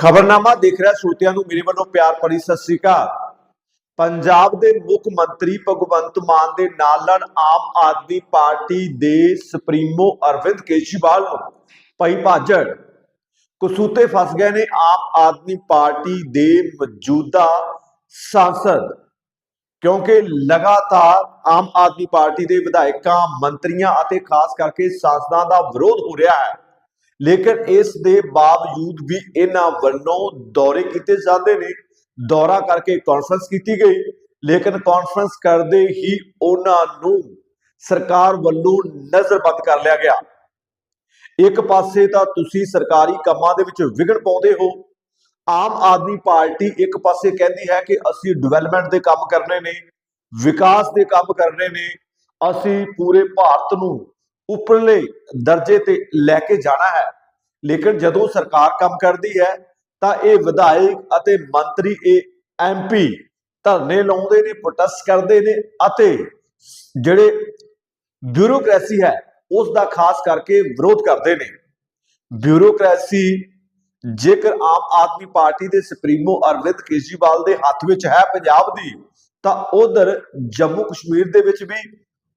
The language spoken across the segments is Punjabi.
ਖਬਰਨਾਮਾ ਦੇਖ ਰਿਹਾ ਸਰੋਤਿਆਂ ਨੂੰ, ਮੇਰੇ ਵੱਲੋਂ ਪਿਆਰ ਭਰੀ ਸਤਿ ਸ੍ਰੀ ਅਕਾਲ। ਪੰਜਾਬ ਦੇ ਮੁੱਖ ਮੰਤਰੀ ਭਗਵੰਤ ਮਾਨ ਦੇ ਨਾਲ ਨਾਲ ਆਮ ਆਦਮੀ ਪਾਰਟੀ ਦੇ ਸੁਪਰੀਮੋ ਅਰਵਿੰਦ ਕੇਜਰੀਵਾਲ ਨੂੰ ਪਈ ਭਾਜੜ। ਕਸੂਤੇ ਫਸ ਗਏ ਨੇ ਆਮ ਆਦਮੀ ਪਾਰਟੀ ਦੇ ਮੌਜੂਦਾ ਸਾਂਸਦ। ਕਿਉਂਕਿ ਲਗਾਤਾਰ ਆਮ ਆਦਮੀ ਪਾਰਟੀ ਦੇ ਵਿਧਾਇਕਾਂ, ਮੰਤਰੀਆਂ ਅਤੇ ਖਾਸ ਕਰਕੇ ਸਾਂਸਦਾਂ ਦਾ ਵਿਰੋਧ ਹੋ ਰਿਹਾ ਹੈ। ਲੇਕਿਨ ਇਸ ਦੇ ਬਾਵਜੂਦ ਵੀ ਇਹਨਾਂ ਵੱਲੋਂ ਦੌਰੇ ਕੀਤੇ ਜਾਂਦੇ ਨੇ, ਦੌਰਾ ਕਰਕੇ ਕਾਨਫਰੰਸ ਕੀਤੀ ਗਈ, ਲੇਕਿਨ ਕਾਨਫਰੰਸ ਕਰਦੇ ਹੀ ਉਹਨਾਂ ਨੂੰ ਸਰਕਾਰ ਵੱਲੋਂ ਨਜ਼ਰਬੰਦ ਕਰ ਲਿਆ ਗਿਆ। ਇੱਕ ਪਾਸੇ ਤਾਂ ਤੁਸੀਂ ਸਰਕਾਰੀ ਕੰਮਾਂ ਦੇ ਵਿੱਚ ਵਿਘਨ ਪਾਉਂਦੇ ਹੋ। ਆਮ ਆਦਮੀ ਪਾਰਟੀ ਇੱਕ ਪਾਸੇ ਕਹਿੰਦੀ ਹੈ ਕਿ ਅਸੀਂ ਡਿਵੈਲਪਮੈਂਟ ਦੇ ਕੰਮ ਕਰਨੇ ਨੇ, ਵਿਕਾਸ ਦੇ ਕੰਮ ਕਰਨੇ ਨੇ, ਅਸੀਂ ਪੂਰੇ ਭਾਰਤ ਨੂੰ ਉੱਪਰਲੇ ਦਰਜੇ ਤੇ ਲੈ ਕੇ ਜਾਣਾ ਹੈ। ਲੇਕਿਨ ਜਦੋਂ ਸਰਕਾਰ ਕੰਮ ਕਰਦੀ ਹੈ, ਤਾਂ ਇਹ ਵਿਧਾਇਕ ਅਤੇ ਮੰਤਰੀ, ਇਹ ਐਮਪੀ ਧਰਨੇ ਲਾਉਂਦੇ ਨੇ, ਪ੍ਰੋਟੈਸਟ ਕਰਦੇ ਨੇ ਅਤੇ ਜਿਹੜੇ ਬਿਊਰੋਕ੍ਰੇਸੀ ਹੈ, ਉਸ ਦਾ ਖਾਸ ਕਰਕੇ ਵਿਰੋਧ ਕਰਦੇ ਨੇ। ਬਿਊਰੋਕ੍ਰੇਸੀ ਜੇਕਰ ਆਮ ਆਦਮੀ ਪਾਰਟੀ ਦੇ ਸੁਪਰੀਮੋ ਅਰਵਿੰਦ ਕੇਜਰੀਵਾਲ ਦੇ ਹੱਥ ਵਿੱਚ ਹੈ ਪੰਜਾਬ ਦੀ, ਤਾਂ ਉਧਰ ਜੰਮੂ ਕਸ਼ਮੀਰ ਦੇ ਵਿੱਚ ਵੀ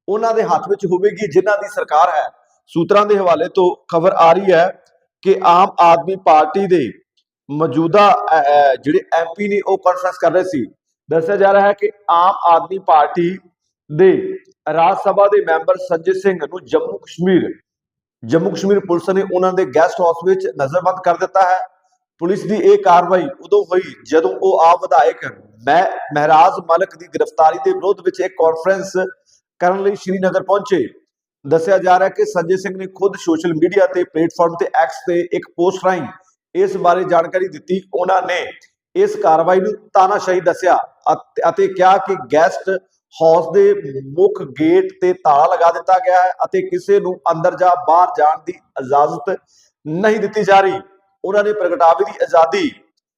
ਉਹਨਾਂ ਦੇ ਹੱਥ ਵਿੱਚ ਹੋਵੇਗੀ, ਜਿਨ੍ਹਾਂ ਦੀ ਸਰਕਾਰ ਹੈ। ਸੂਤਰਾਂ ਦੇ ਹਵਾਲੇ ਤੋਂ ਖਬਰ ਆ ਰਹੀ ਹੈ ਕਿ ਆਮ ਆਦਮੀ ਪਾਰਟੀ ਦੇ ਮੌਜੂਦਾ ਜਿਹੜੇ ਐਮਪੀ ਨੇ ਉਹ ਕਾਨਫਰੰਸ ਕਰ ਰਹੇ ਸੀ। ਦੱਸਿਆ ਜਾ ਰਿਹਾ ਹੈ ਕਿ ਆਮ ਆਦਮੀ ਪਾਰਟੀ ਦੇ ਰਾਜ ਸਭਾ ਦੇ ਮੈਂਬਰ ਸੰਜੇ ਸਿੰਘ ਨੂੰ ਜੰਮੂ ਕਸ਼ਮੀਰ ਜੰਮੂ ਕਸ਼ਮੀਰ ਪੁਲਿਸ ਨੇ ਉਹਨਾਂ ਦੇ ਗੈਸਟ ਹਾਊਸ ਵਿੱਚ ਨਜ਼ਰਬੰਦ ਕਰ ਦਿੱਤਾ ਹੈ। ਪੁਲਿਸ ਦੀ ਇਹ ਕਾਰਵਾਈ ਉਦੋਂ ਹੋਈ ਜਦੋਂ ਉਹ ਆਪ ਵਿਧਾਇਕ ਮੈਂ, ਮਹਿਰਾਜ ਮਲਕ ਦੀ ਗ੍ਰਿਫਤਾਰੀ ਦੇ ਵਿਰੋਧ ਵਿੱਚ ਇੱਕ ਕਾਨਫਰੰਸ ਕਰਨ ਲਈ ਸ਼੍ਰੀਨਗਰ ਪਹੁੰਚੇ। ਦੱਸਿਆ ਜਾ ਰਿਹਾ ਕਿ ਸੰਜੇ ਸਿੰਘ ਨੇ ਖੁਦ ਸੋਸ਼ਲ ਮੀਡੀਆ ਤੇ ਪਲੇਟਫਾਰਮ ਤੇ ਐਕਸ ਤੇ ਇੱਕ ਪੋਸਟ ਰਾਹੀਂ ਇਸ ਬਾਰੇ ਜਾਣਕਾਰੀ ਦਿੱਤੀ। ਉਹਨਾਂ ਨੇ ਇਸ ਕਾਰਵਾਈ ਨੂੰ ਤਾਨਾਸ਼ਾਹੀ ਦੱਸਿਆ ਅਤੇ ਕਿਹਾ ਕਿ ਗੈਸਟ ਹਾਊਸ ਦੇ ਮੁੱਖ ਗੇਟ ਤੇ ਤਾਲਾ ਲਗਾ ਦਿੱਤਾ ਗਿਆ ਹੈ ਅਤੇ ਕਿਸੇ ਨੂੰ ਅੰਦਰ ਜਾਂ ਬਾਹਰ ਜਾਣ ਦੀ ਇਜਾਜ਼ਤ ਨਹੀਂ ਦਿੱਤੀ ਜਾ ਰਹੀ। ਉਹਨਾਂ ਨੇ ਪ੍ਰਗਟਾਵੇ ਦੀ ਆਜ਼ਾਦੀ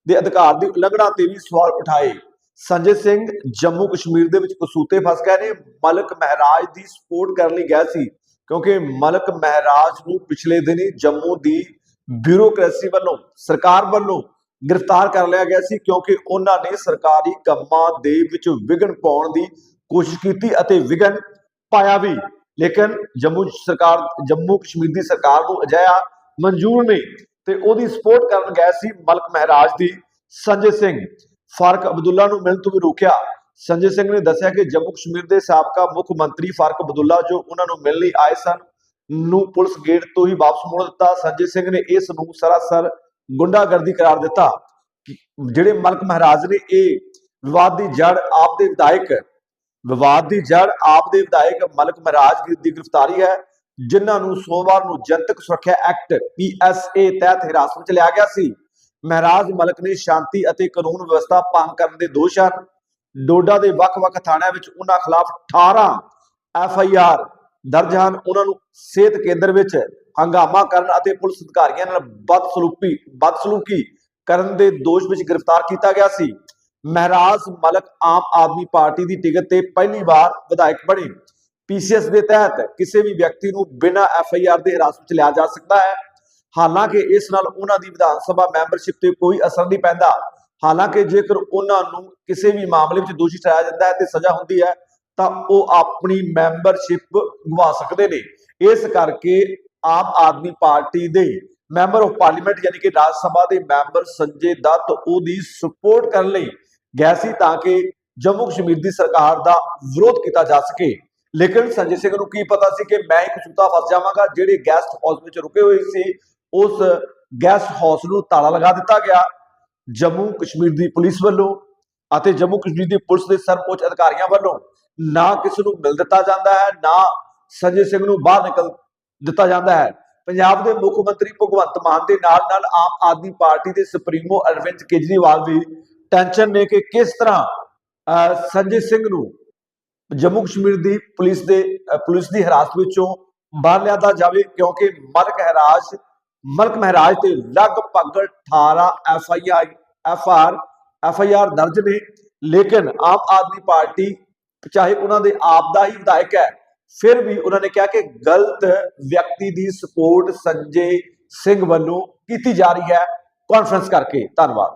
ਦੇ ਅਧਿਕਾਰ ਦੀ ਉਲੰਘਣਾ ਤੇ ਵੀ ਸਵਾਲ ਉਠਾਏ। ਸੰਜੇ ਸਿੰਘ ਜੰਮੂ ਕਸ਼ਮੀਰ ਦੇ ਵਿੱਚ ਕਸੂਤੇ ਫਸ ਗਏ ਨੇ। ਮਲਕ ਮਹਿਰਾਜ ਦੀ ਸਪੋਰਟ ਕਰਨ ਲਈ ਗਿਆ ਸੀ, ਕਿਉਂਕਿ ਮਲਕ ਮਹਿਰਾਜ ਨੂੰ ਪਿਛਲੇ ਦਿਨੀ ਜੰਮੂ ਦੀ ਬਿਊਰੋਕ੍ਰੇਸੀ ਵੱਲੋਂ, ਸਰਕਾਰ ਵੱਲੋਂ ਗ੍ਰਿਫਤਾਰ ਕਰ ਲਿਆ ਗਿਆ ਸੀ, ਕਿਉਂਕਿ ਉਹਨਾਂ ਨੇ ਸਰਕਾਰੀ ਕੰਮਾਂ ਦੇ ਵਿੱਚ ਵਿਘਨ ਪਾਉਣ ਦੀ ਕੋਸ਼ਿਸ਼ ਕੀਤੀ ਅਤੇ ਵਿਘਨ ਪਾਇਆ ਵੀ। ਲੇਕਿਨ ਜੰਮੂ ਸਰਕਾਰ, ਜੰਮੂ ਕਸ਼ਮੀਰ ਦੀ ਸਰਕਾਰ ਨੂੰ ਅਜਿਹਾ ਮਨਜ਼ੂਰ ਨਹੀਂ ਤੇ ਉਹਦੀ ਸਪੋਰਟ ਕਰਨ ਗਏ ਸੀ ਮਲਕ ਮਹਿਰਾਜ ਦੀ ਸੰਜੇ ਸਿੰਘ। ਫਾਰਕ ਅਬਦੁੱਲਾ ਨੂੰ ਮਿਲਣ ਤੋਂ ਵੀ ਰੋਕਿਆ। ਸੰਜੇ ਸਿੰਘ ਨੇ ਦੱਸਿਆ ਕਿ ਜੰਮੂ ਕਸ਼ਮੀਰ ਦੇ ਸਾਬਕਾ ਮੁੱਖ ਮੰਤਰੀ ਫਾਰਕ ਅਬਦੁੱਲਾ ਜੋ ਉਹਨਾਂ ਨੂੰ ਮਿਲਣ ਲਈ ਆਏ ਸਨ, ਨੂੰ ਪੁਲਿਸ ਗੇਟ ਤੋਂ ਹੀ ਵਾਪਸ ਮੋੜ ਦਿੱਤਾ। ਸੰਜੇ ਸਿੰਘ ਨੇ ਇਸ ਨੂੰ ਸਰਾਸਰ ਗੁੰਡਾਗਰਦੀ ਕਰਾਰ ਦਿੱਤਾ। ਜਿਹੜੇ ਮਲਕ ਮਹਾਰਾਜ ਨੇ ਇਹ ਵਿਵਾਦ ਦੀ ਜੜ ਆਪ ਦੇ ਵਿਧਾਇਕ, ਵਿਵਾਦ ਦੀ ਜੜ ਆਪ ਦੇ ਵਿਧਾਇਕ ਮਲਕ ਮਹਾਰਾਜ ਦੀ ਗ੍ਰਿਫਤਾਰੀ ਹੈ, ਜਿਨ੍ਹਾਂ ਨੂੰ ਸੋਮਵਾਰ ਨੂੰ ਜਨਤਕ ਸੁਰੱਖਿਆ ਐਕਟ ਪੀਐਸਏ ਤਹਿਤ ਹਿਰਾਸਤ ਵਿੱਚ ਲਿਆ ਗਿਆ ਸੀ। ਮਹਿਰਾਜ ਮਲਕ ਨੇ ਸ਼ਾਂਤੀ ਅਤੇ ਕਾਨੂੰਨ ਵਿਵਸਥਾ ਭੰਗ ਕਰਨ ਦੇ ਦੋਸ਼ ਹਨ। ਡੋਡਾ ਦੇ ਵੱਖ-ਵੱਖ ਥਾਣਿਆਂ ਵਿੱਚ ਉਹਨਾਂ ਖਿਲਾਫ 18 ਆਰ ਦਰਜ ਹਨ। ਉਹਨਾਂ ਨੂੰ ਸਿਹਤ ਕੇਂਦਰ ਵਿੱਚ ਹੰਗਾਮਾ ਕਰਨ ਅਤੇ ਪੁਲਿਸ ਅਧਿਕਾਰੀਆਂ ਨਾਲ ਬਦਸਲੂਕੀ ਬਦਸਲੂਕੀ ਕਰਨ ਦੇ ਦੋਸ਼ ਵਿੱਚ ਗ੍ਰਿਫਤਾਰ ਕੀਤਾ ਗਿਆ ਸੀ। ਮਹਿਰਾਜ ਮਲਕ ਆਮ ਆਦਮੀ ਪਾਰਟੀ ਦੀ ਟਿਕਟ ਤੇ ਪਹਿਲੀ ਵਾਰ ਵਿਧਾਇਕ ਬਣੇ। ਪੀਸੀਐਸ ਦੇ ਤਹਿਤ ਕਿਸੇ ਵੀ ਵਿਅਕਤੀ ਨੂੰ ਬਿਨਾਂ ਐਫਆਈਆਰ ਦੇ ਹਿਰਾਸਤ ਵਿੱਚ ਲਿਆ ਜਾ ਸਕਦਾ ਹੈ। ਹਾਲਾਂਕਿ ਇਸ ਨਾਲ ਉਹਨਾਂ ਦੀ ਵਿਧਾਨ ਸਭਾ ਮੈਂਬਰਸ਼ਿਪ ਤੇ ਕੋਈ ਅਸਰ ਨਹੀਂ ਪੈਂਦਾ। ਹਾਲਾਂਕਿ ਜੇਕਰ ਉਹਨਾਂ ਨੂੰ ਕਿਸੇ ਵੀ ਮਾਮਲੇ ਵਿੱਚ ਦੋਸ਼ੀ ਠਹਿਰਾਇਆ ਜਾਂਦਾ ਹੈ ਤੇ ਸਜ਼ਾ ਹੁੰਦੀ ਹੈ, ਤਾਂ ਉਹ ਆਪਣੀ ਮੈਂਬਰਸ਼ਿਪ ਗਵਾ ਸਕਦੇ ਨੇ। ਇਸ ਕਰਕੇ ਆਮ ਆਦਮੀ ਪਾਰਟੀ ਦੇ ਮੈਂਬਰ ਆਫ ਪਾਰਲੀਮੈਂਟ ਯਾਨੀ ਕਿ ਰਾਜ ਸਭਾ ਦੇ ਮੈਂਬਰ ਸੰਜੇ ਦੱਤ ਉਹਦੀ ਸਪੋਰਟ ਕਰਨ ਲਈ ਗਿਆ ਸੀ ਤਾਂ ਕਿ ਜੰਮੂ ਕਸ਼ਮੀਰ ਦੀ ਸਰਕਾਰ ਦਾ ਵਿਰੋਧ ਕੀਤਾ ਜਾ ਸਕੇ। ਲੇਕਿਨ ਸੰਜੇ ਸਿੰਘ ਨੂੰ ਕੀ ਪਤਾ ਸੀ ਕਿ ਮੈਂ ਇੱਕ ਸੁੱਤਾ ਫਸ ਜਾਵਾਂਗਾ, ਜਿਹੜੇ ਗੈਸਟ ਹਾਊਸ ਵਿੱਚ ਰੁਕੇ ਹੋਏ ਸੀ ਉਸ ਗੈਸਟ ਹਾਊਸ ਨੂੰ ਤਾਲਾ ਲਗਾ ਦਿੱਤਾ ਗਿਆ ਜੰਮੂ ਕਸ਼ਮੀਰ ਦੀ ਪੁਲਿਸ ਵੱਲੋਂ ਅਤੇ ਜੰਮੂ ਕਸ਼ਮੀਰ ਦੀ ਪੁਲਿਸ ਦੇ ਸਰਵਉੱਚ ਅਧਿਕਾਰੀਆਂ ਵੱਲੋਂ ਨਾ ਕਿਸ ਨੂੰ ਮਿਲ ਦਿੱਤਾ ਜਾਂਦਾ ਹੈ ਨਾ ਸੰਜੇ ਸਿੰਘ ਨੂੰ ਬਾਹਰ ਨਿਕਲ ਦਿੱਤਾ ਜਾਂਦਾ ਹੈ। ਪੰਜਾਬ ਦੇ ਮੁੱਖ ਮੰਤਰੀ ਭਗਵੰਤ ਮਾਨ ਦੇ ਨਾਲ ਨਾਲ ਆਮ ਆਦਮੀ ਪਾਰਟੀ ਦੇ ਸੁਪਰੀਮੋ ਅਰਵਿੰਦ ਕੇਜਰੀਵਾਲ ਵੀ ਟੈਨਸ਼ਨ ਨੇ ਕਿ ਕਿਸ ਤਰ੍ਹਾਂ ਅਹ, ਸੰਜੇ ਸਿੰਘ ਨੂੰ ਜੰਮੂ ਕਸ਼ਮੀਰ ਦੀ ਪੁਲਿਸ ਦੇ ਪੁਲਿਸ ਦੀ ਹਿਰਾਸਤ ਵਿੱਚੋਂ ਬਾਹਰ ਲਿਆਦਾ ਜਾਵੇ ਕਿਉਂਕਿ ਮਲਕ ਮਹਿਰਾਜ ਮਲਕ ਮਹਾਰਾਜ ਤੇ ਲਗਭਗ 18 F I R, F R, F I R ਦਰਜ ਨੇ। ਲੇਕਿਨ ਆਮ ਆਦਮੀ ਪਾਰਟੀ, ਚਾਹੇ ਉਹਨਾਂ ਦੇ ਆਪ ਦਾ ਹੀ ਵਿਧਾਇਕ ਹੈ, ਫਿਰ ਵੀ ਉਹਨਾਂ ਨੇ ਕਿਹਾ ਕਿ ਗਲਤ ਵਿਅਕਤੀ ਦੀ ਸਪੋਰਟ ਸੰਜੇ ਸਿੰਘ ਵੱਲੋਂ ਕੀਤੀ ਜਾ ਰਹੀ ਹੈ। ਕਾਨਫਰੰਸ ਕਰਕੇ ਧੰਨਵਾਦ।